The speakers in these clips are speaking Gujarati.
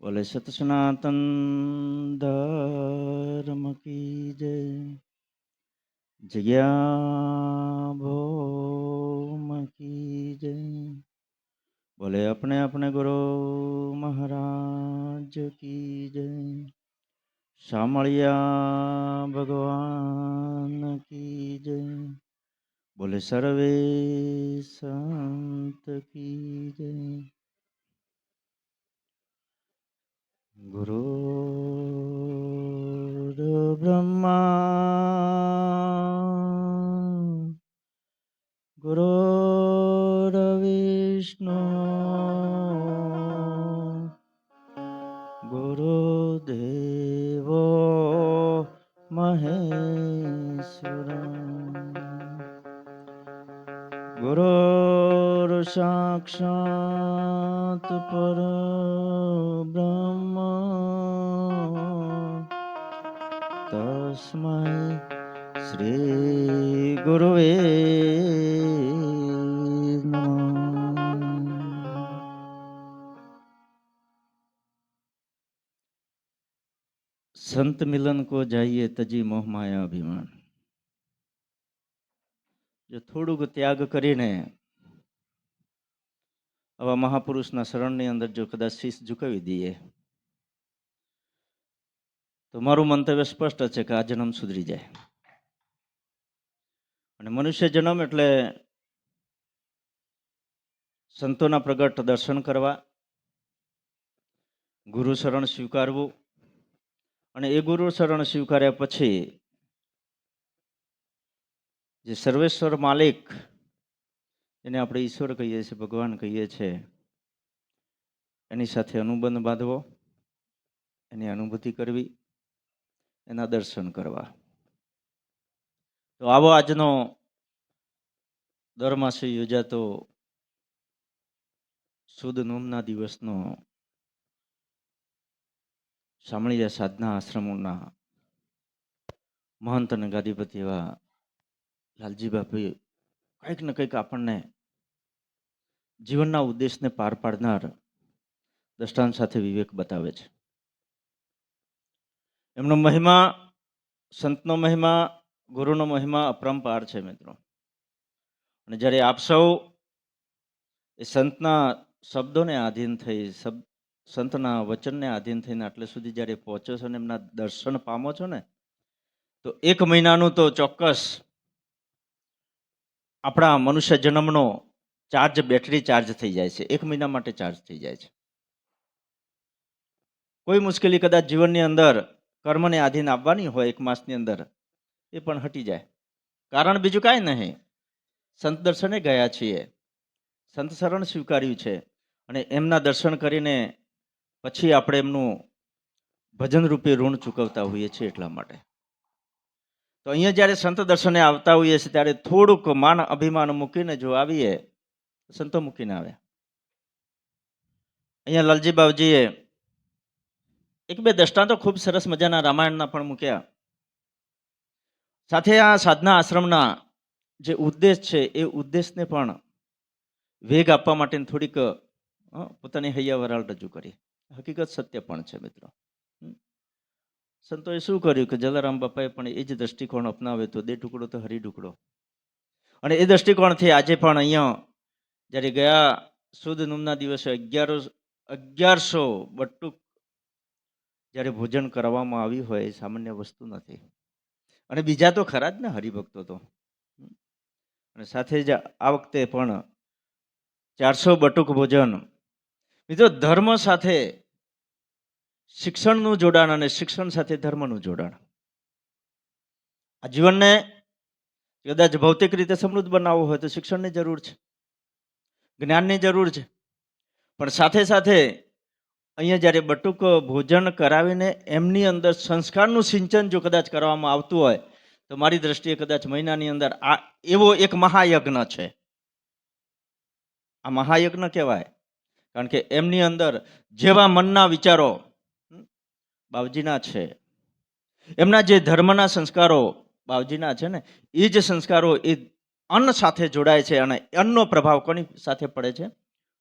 બોલે, સત સનાતન ધર્મ કી જય, જગ્યા ભોમ કી જય. બોલે, આપણે આપણે ગુરુ મહારાજ કી જય શામળિયા ભગવાન કી જય. બોલે, સર્વે સંત કી જય. गुरुब्रह्मा गुरोर्विष्णु गुरुदेवो महेश्वर। गुरोर्साक्षात् साक्षात् पर તસ્મૈ શ્રી સંત મિલન કો જાઈએ તજી મોહ માયા અભિમાન જો થોડુંક ત્યાગ કરીને આવા મહાપુરુષના શરણની અંદર જો કદાચ શીશ ઝુકાવી દઈએ તો મારું મંતવ્ય સ્પષ્ટ છે કે આ જન્મ સુધરી જાય. અને મનુષ્ય જન્મ એટલે સંતોના પ્રગટ દર્શન કરવા, ગુરુ શરણ સ્વીકારવું અને એ ગુરુ શરણ સ્વીકાર્યા પછી જે સર્વેશ્વર માલિક એને આપણે ઈશ્વર કહીએ છીએ, ભગવાન કહીએ છીએ, એની સાથે અનુબંધ બાંધવો, એની અનુભૂતિ કરવી એના દર્શન કરવા. તો આવો આજનો દર માસે યોજાતો સુદ નોમના દિવસનો શામળીયા સાધના આશ્રમોના મહંત અને ગાદીપતિ એવા લાલજી બાપી કંઈક ને કંઈક આપણને જીવનના ઉદ્દેશને પાર પાડનાર દ્રષ્ટાંત સાથે વિવેક બતાવે છે. એમનો મહિમા, સંતનો મહિમા, ગુરુનો મહિમા અપરંપાર છે મિત્રો. અને જ્યારે આપ સૌ એ સંતના શબ્દોને આધીન થઈ શબ્દ સંતના વચનને આધીન થઈને આટલે સુધી જ્યારે પહોંચો છો ને એમના દર્શન પામો છો ને, તો એક મહિનાનું તો ચોક્કસ આપણા મનુષ્ય જન્મનો ચાર્જ, બેટરી ચાર્જ થઈ જાય છે. એક મહિના માટે ચાર્જ થઈ જાય છે. કોઈ મુશ્કેલી કદાચ જીવનની અંદર કર્મને આધીન આવવાની હોય એક માસની અંદર, એ પણ હટી જાય. કારણ બીજું કાંઈ નહીં. સંત દર્શને ગયા છીએ. સંત શરણ સ્વીકાર્યું છે. અને એમના દર્શન કરીને પછી આપણે એમનું ભજન રૂપે ઋણ ચૂકવતા હોઈએ છીએ એટલા માટે. તો અહીંયા જ્યારે સંત દર્શને આવતા હોઈએ છીએ, ત્યારે થોડુંક માન અભિમાન મૂકીને જો આવીએ, સંતો મૂકીને આવે. અહીંયા લાલજી બાવજીએ એક બે દ્રષ્ટાંતો ખૂબ સરસ મજાના રામાયણના પણ મૂક્યા. સાથે આ સાધના આશ્રમના જે ઉદ્દેશ છે, એ ઉદ્દેશને પણ વેગ આપવા માટે થોડીક પોતાની હૈયા વરાળ રજૂ કરી. હકીકત સત્ય પણ છે મિત્રો. સંતોએ શું કર્યું કે જલારામ બાપાએ પણ એ જ દ્રષ્ટિકોણ અપનાવે તો દે ટુકડો તો હરી ટુકડો. અને એ દ્રષ્ટિકોણથી આજે પણ અહીંયા જ્યારે ગયા સુદ નુમના દિવસે અગિયારો, અગિયારસો બટુક જ્યારે ભોજન કરવામાં આવ્યું હોય એ સામાન્ય વસ્તુ નથી. અને બીજા તો ખરા જ ને હરિભક્તો તો. અને સાથે જ આ વખતે પણ ચારસો બટુક ભોજન. મિત્રો, ધર્મ સાથે શિક્ષણનું જોડાણ અને શિક્ષણ સાથે ધર્મનું જોડાણ. આ જીવનને કદાચ ભૌતિક રીતે સમૃદ્ધ બનાવવું હોય તો શિક્ષણની જરૂર છે. જ્ઞાનની જરૂર છે. પણ સાથે સાથે અહીંયા જ્યારે બટુક ભોજન કરાવીને એમની અંદર સંસ્કારનું સિંચન જો કદાચ કરવામાં આવતું હોય, તો મારી દ્રષ્ટિએ કદાચ મહિનાની અંદર આ એવો એક મહાયજ્ઞ છે. આ મહાયજ્ઞ કહેવાય. કારણ કે એમની અંદર જેવા મનના વિચારો બાવજીના છે. એમના જે ધર્મના સંસ્કારો બાવજીના છે ને, એ જ સંસ્કારો એ અન્ન સાથે જોડાય છે અને અન્નનો પ્રભાવ કોની સાથે પડે છે?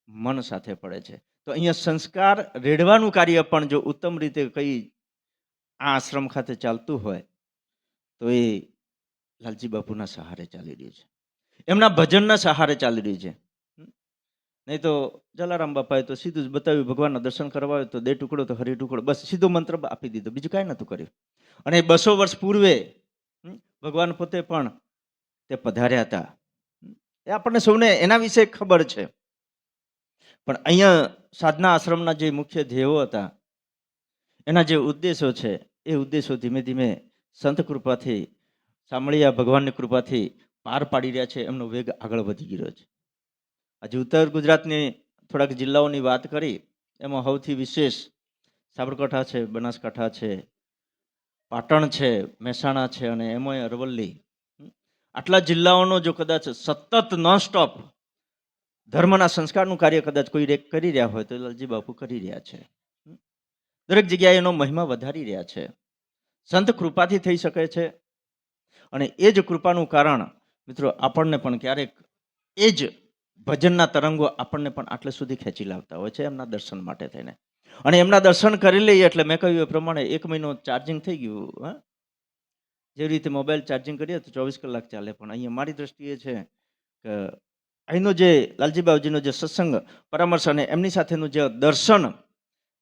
મન સાથે પડે છે. તો અહીંયા સંસ્કાર રેડવાનું કાર્ય પણ જો ઉત્તમ રીતે કઈ આ આશ્રમ ખાતે ચાલતું હોય, તો એ લાલજી બાપુના સહારે ચાલી રહ્યું છે. એમના ભજનના સહારે ચાલી રહ્યું છે. નહીં તો જલારામ બાપાએ તો સીધું જ બતાવ્યું, ભગવાનના દર્શન કરવા તો દે ટુકડો તો હરી ટુકડો, બસ સીધો મંત્ર આપી દીધો, બીજું કાંઈ નહોતું કર્યું. અને બસો વર્ષ પૂર્વે ભગવાન પોતે પણ તે પધાર્યા હતા. એ આપણને સૌને એના વિશે ખબર છે. પણ અહીંયા સાધના આશ્રમના જે મુખ્ય ધ્યેયો હતા, એના જે ઉદ્દેશો છે, એ ઉદ્દેશો ધીમે ધીમે સંત કૃપાથી, સાંભળ્યા ભગવાનની કૃપાથી પાર પાડી રહ્યા છે, એમનો વેગ આગળ વધી ગયો છે. આજે ઉત્તર ગુજરાતની થોડાક જિલ્લાઓની વાત કરી, એમાં સૌથી વિશેષ સાબરકાંઠા છે, બનાસકાંઠા છે, પાટણ છે, મહેસાણા છે અને એમાં અરવલ્લી. આટલા જિલ્લાઓનો જો કદાચ સતત નોન સ્ટોપ ધર્મના સંસ્કારનું કાર્ય કદાચ કોઈ કરી રહ્યા હોય તો લાલજી બાપુ કરી રહ્યા છે. દરેક જગ્યાએ એનો મહિમા વધારી રહ્યા છે. સંત કૃપાથી થઈ શકે છે. અને એ જ કૃપાનું કારણ, મિત્રો, આપણને પણ ક્યારેક એ જ ભજનના તરંગો આપણને પણ આટલે સુધી ખેંચી લાવતા હોય છે એમના દર્શન માટે થઈને. અને એમના દર્શન કરી લઈએ એટલે મેં કહ્યું એ પ્રમાણે એક મહિનો ચાર્જિંગ થઈ ગયું, હા? જેવી રીતે મોબાઈલ ચાર્જિંગ કરીએ તો ચોવીસ કલાક ચાલે પણ અહીંયા મારી દ્રષ્ટિએ છે કે અહીંનો જે લાલજીબાવજીનો જે સત્સંગ પરામર્શ અને એમની સાથેનું જે દર્શન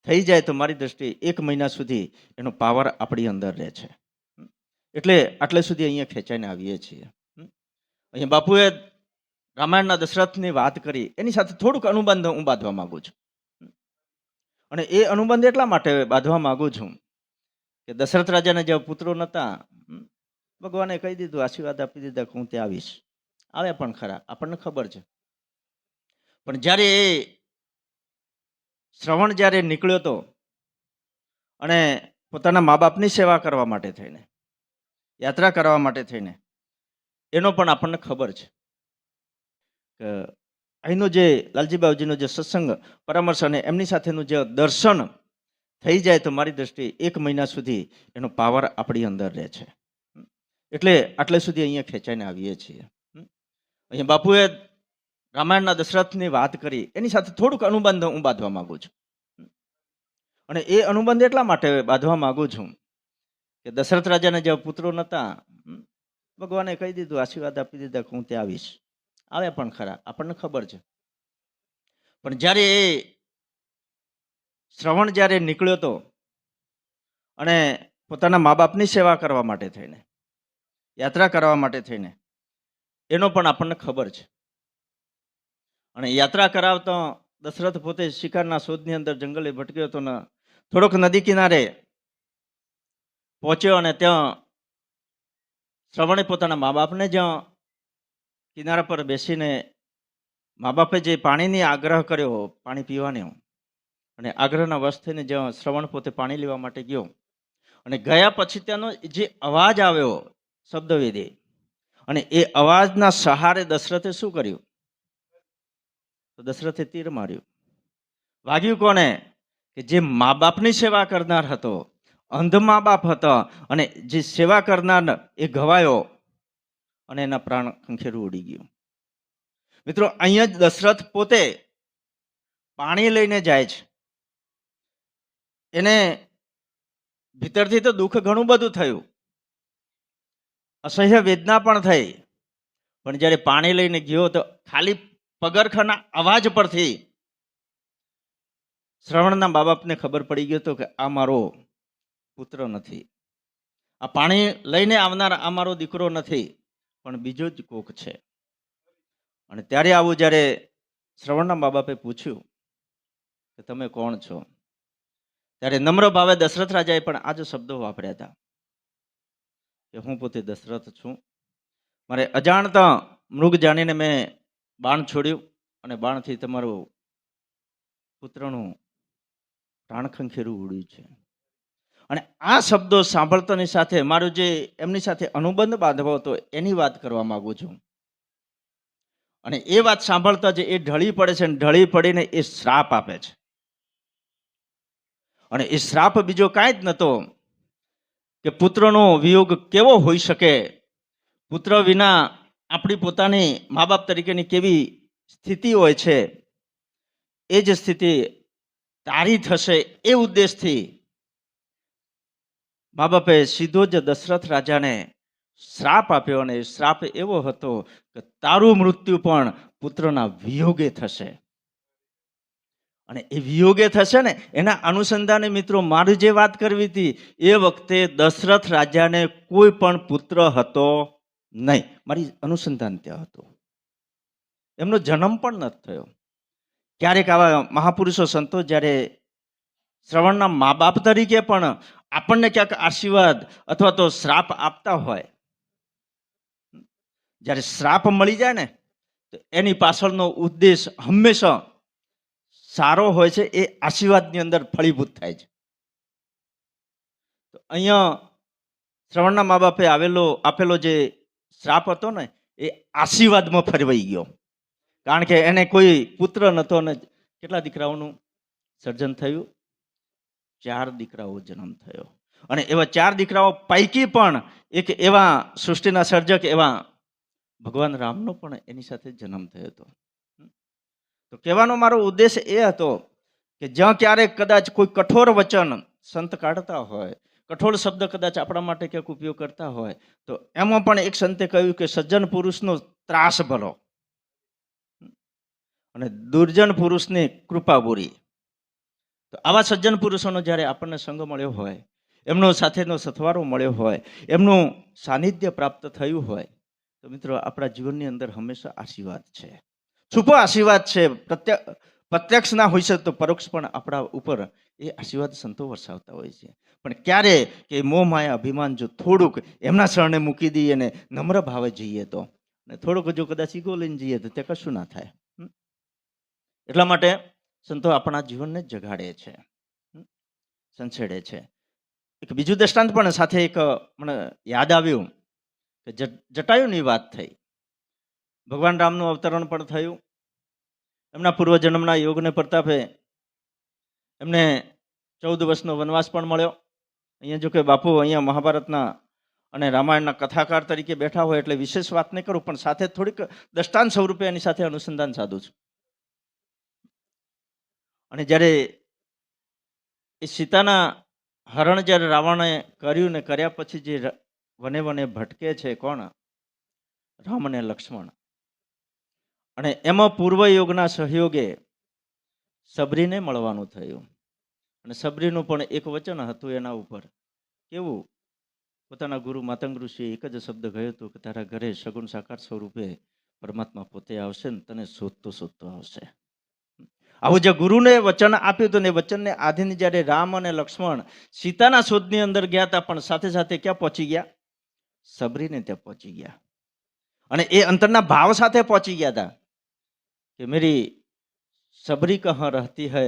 થઈ જાય તો મારી દ્રષ્ટિએ એક મહિના સુધી એનો પાવર આપણી અંદર રહે છે. એટલે આટલે સુધી અહીંયા ખેંચાઈને આવીએ છીએ. અહીંયા બાપુએ રામાયણના દશરથની વાત કરી. એની સાથે થોડુંક અનુબંધ હું બાંધવા માંગુ છું. અને એ અનુબંધ એટલા માટે બાંધવા માગું છું કે દશરથ રાજાના જે પુત્રો નહોતા. ભગવાને કહી દીધું, આશીર્વાદ આપી દીધા કે હું ત્યાં આવીશ. આવે પણ ખરા, આપણને ખબર છે. પણ જ્યારે એ શ્રવણ જ્યારે નીકળ્યો હતો અને પોતાના મા બાપની સેવા કરવા માટે થઈને, યાત્રા કરવા માટે થઈને, એનો પણ આપણને ખબર છે. કે અહીંનો જે લાલજી બાબુજીનો જે સત્સંગ પરામર્શ અને એમની સાથેનું જે દર્શન થઈ જાય તો મારી દ્રષ્ટિએ એક મહિના સુધી એનો પાવર આપણી અંદર રહે છે. એટલે આટલે સુધી અહીંયા ખેંચાઈને આવીએ છીએ. અહીંયા બાપુએ રામાયણના દશરથની વાત કરી. એની સાથે થોડુંક અનુબંધ હું બાંધવા માગું છું. અને એ અનુબંધ એટલા માટે બાંધવા માગું છું કે દશરથ રાજાને જે પુત્રો નહોતા ભગવાને કહી દીધું, આશીર્વાદ આપી દીધા કે હું ત્યાં આવીશ. આવે પણ ખરા, આપણને ખબર છે. પણ જ્યારે એ શ્રવણ જ્યારે નીકળ્યો હતો અને પોતાના મા બાપની સેવા કરવા માટે થઈને, યાત્રા કરવા માટે થઈને એનો પણ આપણને ખબર છે. અને યાત્રા કરાવતો દશરથ પોતે શિકારના શોધની અંદર જંગલે ભટક્યો હતો ને થોડોક નદી કિનારે પહોંચ્યો અને ત્યાં શ્રવણે પોતાના મા બાપને જ્યાં કિનારા પર બેસીને મા બાપે જે પાણીની આગ્રહ કર્યો, પાણી પીવાનો. અને આગ્રહના થઈને જ્યાં શ્રવણ પોતે પાણી લેવા માટે ગયો. અને ગયા પછી ત્યાંનો જે અવાજ આવ્યો, શબ્દવેદી અને એ અવાજના સહારે દશરથે શું કર્યું? તો દશરથે તીર માર્યું. વાગ્યું કોને? કે જે મા બાપની સેવા કરનાર હતો, અંધ મા બાપ હતા અને જે સેવા કરનાર એ ઘવાયો અને એના પ્રાણ ખંખેરું ઉડી ગયું. મિત્રો, અહીંયા જ દશરથ પોતે પાણી લઈને જાય છે. એને ભીતરથી તો દુઃખ ઘણું બધું થયું. અસહ્ય વેદના પણ થઈ. પણ જ્યારે પાણી લઈને ગયો તો ખાલી પગરખાના અવાજ પરથી શ્રવણના મા બાપને ખબર પડી ગયો હતો કે આ મારો પુત્ર નથી. આ પાણી લઈને આવનાર આ મારો દીકરો નથી, પણ બીજો જ કોક છે. અને ત્યારે આવું જ્યારે શ્રવણના મા બાપે પૂછ્યું કે તમે કોણ છો? ત્યારે નમ્ર ભાવે દશરથ રાજાએ પણ આ જ શબ્દો વાપર્યા હતા. કે હું પોતે દશરથ છું. મારે અજાણતા મૃગ જાણીને મેં બાણ છોડ્યું અને બાણથી તમારું પુત્રનું પ્રાણખંખેરું ઉડ્યું છે. અને આ શબ્દો સાંભળતાની સાથે મારો જે એમની સાથે અનુબંધ બાંધવો હતો એની વાત કરવા માંગુ છું. અને એ વાત સાંભળતા જે એ ઢળી પડે છે અને ઢળી પડીને એ શ્રાપ આપે છે. અને એ શ્રાપ બીજો કાંઈ જ નહોતો. કે પુત્રનો વિયોગ કેવો હોઈ શકે? પુત્ર વિના આપણી પોતાની મા બાપ તરીકેની કેવી સ્થિતિ હોય છે? એ જ સ્થિતિ તારી થશે એ ઉદ્દેશથી મા બાપે સીધો જ દશરથ રાજાને શ્રાપ આપ્યો અને શ્રાપ એવો હતો કે તારું મૃત્યુ પણ પુત્રના વિયોગે થશે. અને એ વિયોગે થશે ને, એના અનુસંધાને મિત્રો મારી જે વાત કરવી હતી, એ વખતે દશરથ રાજાને કોઈ પણ પુત્ર હતો નહીં. મારી અનુસંધાન ત્યાં હતું. એમનો જન્મ પણ નથી થયો. ક્યારેક આવા મહાપુરુષો સંતો જ્યારે શ્રવણના મા બાપ તરીકે પણ આપણને ક્યાંક આશીર્વાદ અથવા તો શ્રાપ આપતા હોય, જ્યારે શ્રાપ મળી જાય ને, તો એની પાછળનો ઉદ્દેશ હંમેશા સારો હોય છે, એ આશીર્વાદની અંદર ફળીભૂત થાય છે. તો અહીંયા શ્રવણના મા બાપે આવેલો, આપેલો જે શ્રાપ હતો ને, એ આશીર્વાદમાં ફેરવાઈ ગયો. કારણ કે એને કોઈ પુત્ર નહોતો અને કેટલા દીકરાઓનું સર્જન થયું? ચાર દીકરાઓ જન્મ થયો. અને એવા ચાર દીકરાઓ પૈકી પણ એક એવા સૃષ્ટિના સર્જક એવા ભગવાન રામનો પણ એની સાથે જન્મ થયો હતો. તો કહેવાનો મારો ઉદ્દેશ એ હતો કે જ્યાં ક્યારેક કદાચ કોઈ કઠોર વચન સંત કાઢતા હોય, કઠોર શબ્દ કદાચ આપણા માટે ક્યાંક ઉપયોગ કરતા હોય, તો એમાં પણ એક સંતે કહ્યું કે સજ્જન પુરુષનો ત્રાસ ભલો અને દુર્જન પુરુષની કૃપા બુરી તો આવા સજ્જન પુરુષોનો જ્યારે આપણને સંગ મળ્યો હોય, એમનો સાથેનો સથવારો મળ્યો હોય, એમનું સાનિધ્ય પ્રાપ્ત થયું હોય, તો મિત્રો આપણા જીવનની અંદર હંમેશા આશીર્વાદ છે. છુપો આશીર્વાદ છે. પ્રત્યક્ષ પ્રત્યક્ષ ના હોઈ શકે તો પરોક્ષ પણ આપણા ઉપર એ આશીર્વાદ સંતો વરસાવતા હોય છે. પણ ક્યારે કે મોહ, માયા, અભિમાન જો થોડુંક એમના શરણે મૂકી દઈએ અને નમ્ર ભાવે જઈએ તો? ને થોડુંક જો કદાચ ઈગો લઈને જઈએ તો તે કશું ના થાય? એટલા માટે સંતો આપણા જીવનને જગાડે છે? સંછેડે છે. એક બીજું દ્રષ્ટાંત પણ સાથે એક મને યાદ આવ્યું કે જટાયુની વાત થઈ. ભગવાન રામનું અવતરણ પણ થયું. એમના પૂર્વજન્મના યોગને પ્રતાપે એમને ચૌદ વર્ષનો વનવાસ પણ મળ્યો. અહીંયા જો કે બાપુ અહીંયા મહાભારતના અને રામાયણના કથાકાર તરીકે બેઠા હોય એટલે વિશેષ વાત નહીં કરું, પણ સાથે થોડીક દ્રષ્ટાંત સ્વરૂપે એની સાથે અનુસંધાન સાધું છું. અને જ્યારે એ સીતાના હરણ જ્યારે રાવણે કર્યું ને કર્યા પછી જે વને વને ભટકે છે કોણ? રામ અને લક્ષ્મણ. અને એમાં પૂર્વયોગના સહયોગે સબરીને મળવાનું થયું. અને સબરીનું પણ એક વચન હતું એના ઉપર. કેવું? પોતાના ગુરુ માતંગ ઋષિએ એક જ શબ્દ ગયો હતો કે, તારા ઘરે સગુણ સાકાર સ્વરૂપે પરમાત્મા પોતે આવશે ને તને શોધતો શોધતો આવશે. આવું જે ગુરુને વચન આપ્યું હતું ને વચનને આધીન જ્યારે રામ અને લક્ષ્મણ સીતાના શોધની અંદર ગયા હતા, પણ સાથે સાથે ક્યાં પહોંચી ગયા? સબરીને ત્યાં પહોંચી ગયા. અને એ અંતરના ભાવ સાથે પહોંચી ગયા હતા. कि मेरी सबरी कहाँ रहती है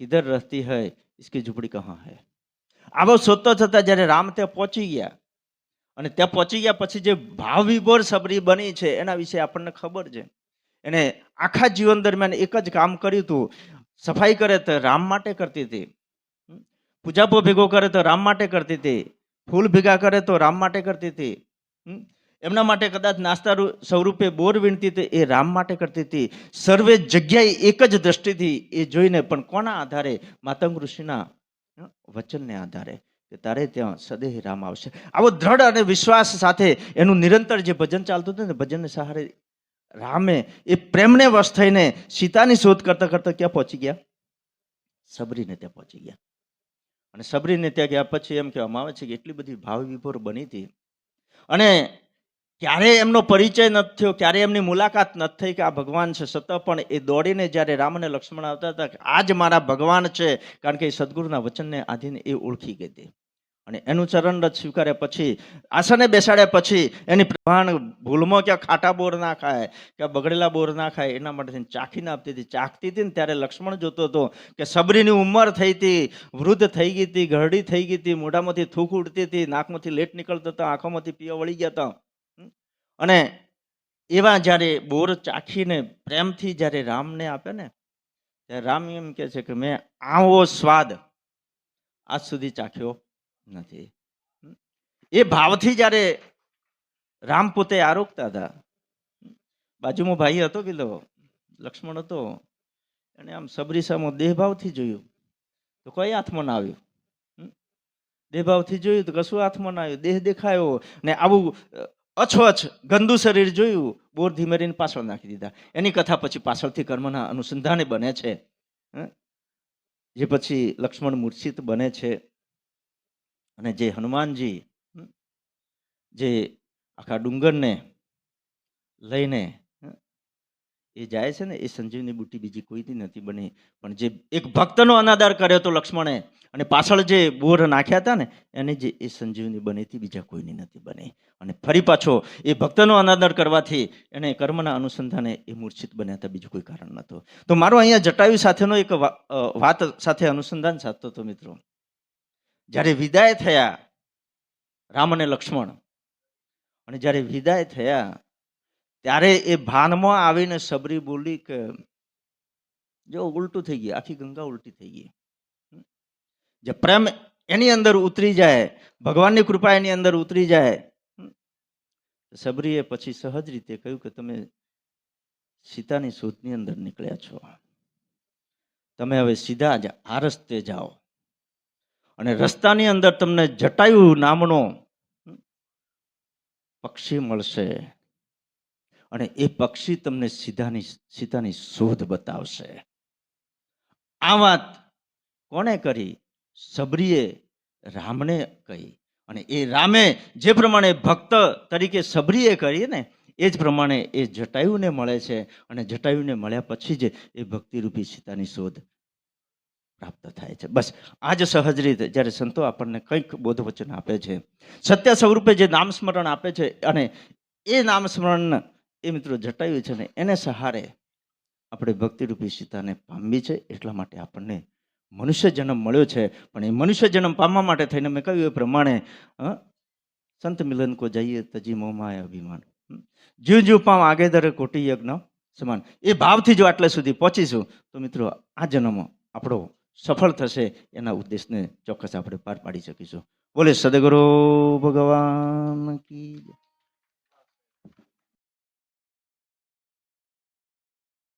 किधर रहती है इसकी झूपड़ी कहाँ है આવો શોધતો થતા જ્યારે રામ ત્યાં પહોંચી ગયા અને ત્યાં પહોંચી ગયા પછી જે ભાવ વિભોર સબરી બની છે એના વિશે આપણને ખબર છે એને આખા જીવન દરમિયાન એક જ કામ કર્યું હતું સફાઈ કરે તો રામ માટે કરતી હતી હમ? પૂજાપો ભેગો કરે તો રામ માટે કરતી હતી ફૂલ ભેગા કરે તો રામ માટે કરતી હતી હમ? એમના માટે કદાચ નાસ્તા સ્વરૂપે બોર વીણતી હતી, એ રામ માટે કરતી હતી. સર્વે જગ્યાએ એક જ દ્રષ્ટિથી એ જોઈને પણ કોના આધારે? માતંગ ઋષિના વચનને આધારે કે તારે ત્યાં સદેહ રામ આવશે. આવો દ્રઢ અને વિશ્વાસ સાથે એનું નિરંતર જે ભજન ચાલતું હતું ને, ભજનને સહારે રામે એ પ્રેમને વશ થઈને સીતાની શોધ કરતા કરતા ક્યાં પહોંચી ગયા? સબરીને ત્યાં પહોંચી ગયા. અને સબરીને ત્યાં ગયા પછી એમ કહેવામાં આવે છે કે એટલી બધી ભાવ વિભોર બની હતી. અને ક્યારે એમનો પરિચય નથી થયો, ક્યારે એમની મુલાકાત નથી થઈ કે આ ભગવાન છે, સતત પણ એ દોડીને જ્યારે રામ અને લક્ષ્મણ આવતા હતા કે આ જ મારા ભગવાન છે, કારણ કે એ સદગુરુના વચનને આધીન એ ઓળખી ગઈ હતી અને એનું ચરણ રથ સ્વીકાર્યા પછી, આસને બેસાડ્યા પછી, એની પ્રભાણ ભૂલમાં ક્યાં ખાટા બોર ના ખાય, ક્યાં બગડેલા બોર ના ખાય, એના માટે ચાખીને આપતી હતી ચાખતી હતી ને ત્યારે લક્ષ્મણ જોતો હતો કે સબરીની ઉંમર થઈ હતી, વૃદ્ધ થઈ ગઈ હતી, ઘરડી થઈ ગઈ હતી, મોઢામાંથી થૂક ઉડતી હતી, નાકમાંથી લેટ નીકળતા હતા, આંખોમાંથી પીવા વળી ગયા હતા? અને એવા જ્યારે બોર ચાખીને પ્રેમથી જ્યારે રામને આપે ને, ત્યારે રામ એમ કહે છે કે, મેં આવો સ્વાદ આજ સુધી ચાખ્યો નથી. એ ભાવથી જ્યારે રામ પોતે આરોગતા હતા. બાજુમાં ભાઈ હતો પેલો, લક્ષ્મણ હતો એને આમ સબરી સામો દેહભાવથી જોયું. તો કોઈ હાથમાં ના આવ્યું? દેહભાવથી જોયું તો કશું હાથમાં ના આવ્યું? દેહ દેખાયો ને આવું અ, અછોઅછ ગંદુ શરીર જોયું બોર ધીમેરીને પાછળ નાખી દીધા એની કથા પછી પાછળથી કર્મના અનુસંધાને બને છે? જે પછી લક્ષ્મણ મૂર્છિત બને છે અને જે હનુમાનજી જે આખા ડુંગરને લઈને? એ જાય છે ને, એ સંજીવની બુટી બીજી કોઈની નથી બની. પણ જે એક ભક્તનો અનાદાર કર્યો તો લક્ષ્મણે અને પાછળ જે બોર નાખ્યા હતા ને, એને જે એ સંજીવની બની હતી, બીજા કોઈની નથી બની. અને ફરી પાછો એ ભક્તનો અનાદર કરવાથી એને કર્મના અનુસંધાને એ મૂર્છિત બન્યા હતા, બીજું કોઈ કારણ નહોતું. તો મારો અહીંયા જટાયુ સાથેનો એક વાત સાથે અનુસંધાન સાધતો હતો મિત્રો. જ્યારે વિદાય થયા રામ અને લક્ષ્મણ, અને જ્યારે વિદાય થયા ત્યારે એ ભાનમાં આવીને સબરી બોલી કે, જો ઉલટું થઈ ગયું, આખી ગંગા ઉલટી થઈ ગઈ. જે પ્રેમ એની અંદર ઉતરી જાય, ભગવાનની કૃપા એની અંદર ઉતરી જાય? સબરીએ પછી સહજ રીતે કહ્યું કે, તમે સીતાની શોધની અંદર નીકળ્યા છો. તમે હવે સીધા જ આ રસ્તે જાઓ. અને રસ્તાની અંદર તમને જટાયુ નામનો પક્ષી મળશે. અને એ પક્ષી તમને સીધાની સીતાની શોધ બતાવશે. આ વાત કોણે કરી? સબરીએ રામને કહી. અને એ રામે જે પ્રમાણે ભક્ત તરીકે સબરીએ કરી ને, એ જ પ્રમાણે એ જટાયુને મળે છે. અને જટાયુને મળ્યા પછી જ એ ભક્તિરૂપી સીતાની શોધ પ્રાપ્ત થાય છે. બસ, આ જ સહજ રીતે જ્યારે સંતો આપણને કંઈક બોધવચન આપે છે, સત્ય સ્વરૂપે જે નામ સ્મરણ આપે છે અને એ નામ સ્મરણ એ મિત્રો જટાયું છે ને એને સહારે આપણે ભક્તિરૂપી સીતાને પામવી છે એટલા માટે આપણને મનુષ્ય જન્મ મળ્યો છે. પણ એ મનુષ્ય જન્મ પામવા માટે થઈને મેં કહ્યું એ પ્રમાણે સંત મિલન કો જઈએ તજી મોમાય અભિમાન. જ્યુ જીવ પામ આગે દર કોટી યજ્ઞ સમાન. એ ભાવથી જો આટલે સુધી પહોંચીશું, તો મિત્રો આ જન્મ આપણો સફળ થશે એના ઉદ્દેશને ચોક્કસ આપણે પાર પાડી શકીશું. બોલે સદગુરુ ભગવાન કી.